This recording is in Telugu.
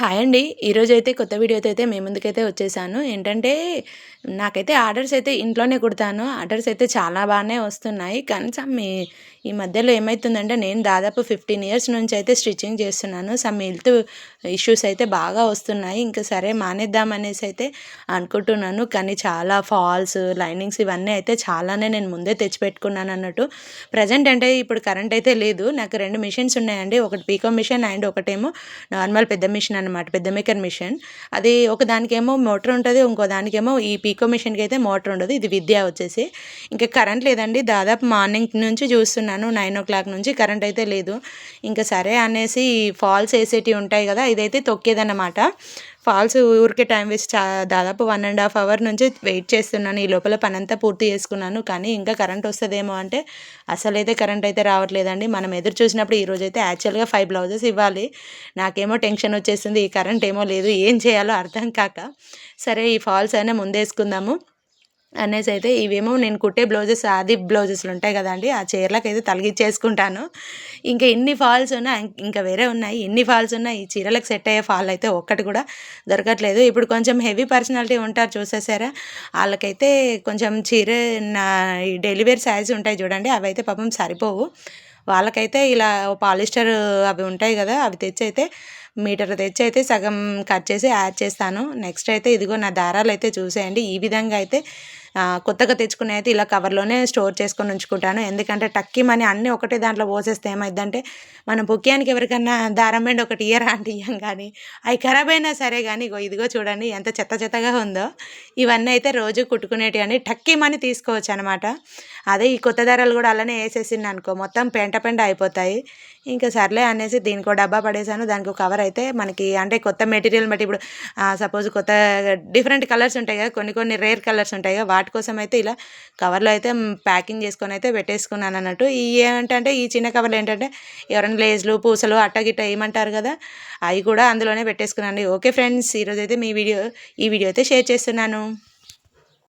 హాయ్ అండి. ఈరోజు అయితే కొత్త వీడియోతో అయితే మీ ముందుకైతే వచ్చేసాను. ఏంటంటే నాకైతే ఆర్డర్స్ అయితే ఇంట్లోనే కుడతాను. ఆర్డర్స్ అయితే చాలా బాగానే వస్తున్నాయి. కనీసం మీ ఈ మధ్యలో ఏమవుతుందంటే నేను దాదాపు ఫిఫ్టీన్ ఇయర్స్ నుంచి అయితే స్టిచ్చింగ్ చేస్తున్నాను. సమ్ హెల్త్ ఇష్యూస్ అయితే బాగా వస్తున్నాయి. ఇంకా సరే మానేద్దాం అనేసి అయితే అనుకుంటున్నాను. కానీ చాలా ఫాల్స్ లైనింగ్స్ ఇవన్నీ అయితే చాలానే నేను ముందే తెచ్చిపెట్టుకున్నాను అన్నట్టు. ప్రజెంట్ అంటే ఇప్పుడు కరెంట్ అయితే లేదు. నాకు రెండు మిషన్స్ ఉన్నాయండి. ఒకటి పీకో మిషన్ అండ్ ఒకటేమో నార్మల్ పెద్ద మిషన్ అనమాట పెద్ద మేకర్ మిషన్. అది ఒక దానికేమో మోటార్ ఉంటుంది ఇంకో దానికేమో ఈ పీకో మిషన్కి అయితే మోటార్ ఉండదు ఇది విద్య వచ్చేసి. ఇంకా కరెంట్ లేదండి దాదాపు మార్నింగ్ నుంచి చూస్తున్నాను నైన్ ఓ క్లాక్ నుంచి కరెంట్ అయితే లేదు. ఇంకా సరే అనేసి ఫాల్స్ వేసేటివి ఉంటాయి కదా ఇదైతే తొక్కేదన్నమాట. ఫాల్స్ ఊరికే టైం వేస్ట్ దాదాపు వన్ అండ్ హాఫ్ అవర్ నుంచి వెయిట్ చేస్తున్నాను. ఈ లోపల పని అంతా పూర్తి చేసుకున్నాను. కానీ ఇంకా కరెంట్ వస్తుందేమో అంటే అసలైతే కరెంట్ అయితే రావట్లేదండి. మనం ఎదురు చూసినప్పుడు ఈరోజు అయితే యాక్చువల్గా ఫైవ్ బ్లౌజెస్ ఇవ్వాలి. నాకేమో టెన్షన్ వచ్చేసింది ఈ కరెంట్ ఏమో లేదు. ఏం చేయాలో అర్థం కాక సరే ఈ ఫాల్స్ అయినా ముందేసుకుందాము. అనేసి అయితే ఇవేమో నేను కుట్టే బ్లౌజెస్ ఆది బ్లౌజెస్లు ఉంటాయి కదండి ఆ చీరలకు అయితే తలిగించేసుకుంటాను ఇంకా ఎన్ని ఫాల్స్ ఉన్నా ఇంకా వేరే ఉన్నాయి ఎన్ని ఫాల్స్ ఉన్నా ఈ చీరలకు సెట్ అయ్యే ఫాల్ అయితే ఒక్కటి కూడా దొరకట్లేదు. ఇప్పుడు కొంచెం హెవీ పర్సనాలిటీ ఉంటారు చూసేసారా వాళ్ళకైతే కొంచెం చీర నా డెలివరీ సైజ్ ఉంటాయి చూడండి అవి అయితే పాపం సరిపోవు. వాళ్ళకైతే ఇలా పాలిస్టర్ అవి ఉంటాయి కదా అవి తెచ్చి అయితే మీటర్ తెచ్చి అయితే సగం కట్ చేసి యాడ్ చేస్తాను. నెక్స్ట్ అయితే ఇదిగో నా దారాలు అయితే చూసేయండి. ఈ విధంగా అయితే కొత్తగా తెచ్చుకునే అయితే ఇలా కవర్లోనే స్టోర్ చేసుకొని ఉంచుకుంటాను. ఎందుకంటే టక్కి మనీ అన్నీ ఒకటే దాంట్లో పోసేస్తే ఏమైందంటే మనం బుక్యానికి ఎవరికన్నా దారం బెండ్ ఒకటి ఇయర్ అంటే ఇయ్యం కానీ అవి ఖరాబ్ అయినా సరే కానీ ఇగో ఇదిగో చూడండి ఎంత చెత్త చెత్తగా ఉందో. ఇవన్నీ అయితే రోజు కుట్టుకునేటివి అని టక్కి మనీ తీసుకోవచ్చు అనమాట అదే ఈ కొత్త ధరలు కూడా అలానే వేసేసింది అనుకో మొత్తం పెంట పెంట అయిపోతాయి. ఇంకా సర్లే అనేసి దీనికి డబ్బా పడేసాను. దానికి కవర్ అయితే మనకి అంటే కొత్త మెటీరియల్ బట్టి ఇప్పుడు సపోజ్ కొత్త డిఫరెంట్ కలర్స్ ఉంటాయి కదా కొన్ని కొన్ని రేర్ కలర్స్ ఉంటాయి కదా వాటి కోసం అయితే ఇలా కవర్లో అయితే ప్యాకింగ్ చేసుకొని అయితే పెట్టేసుకున్నాను అన్నట్టు. ఈ ఏంటంటే ఈ చిన్న కవర్లు ఏంటంటే ఎవరైనా లేజ్లు పూసలు అట్టగిట్ట ఏమంటారు కదా అవి కూడా అందులోనే పెట్టేసుకున్నాను. ఓకే ఫ్రెండ్స్ ఈరోజు అయితే మీ వీడియో ఈ వీడియో అయితే షేర్ చేస్తున్నాను.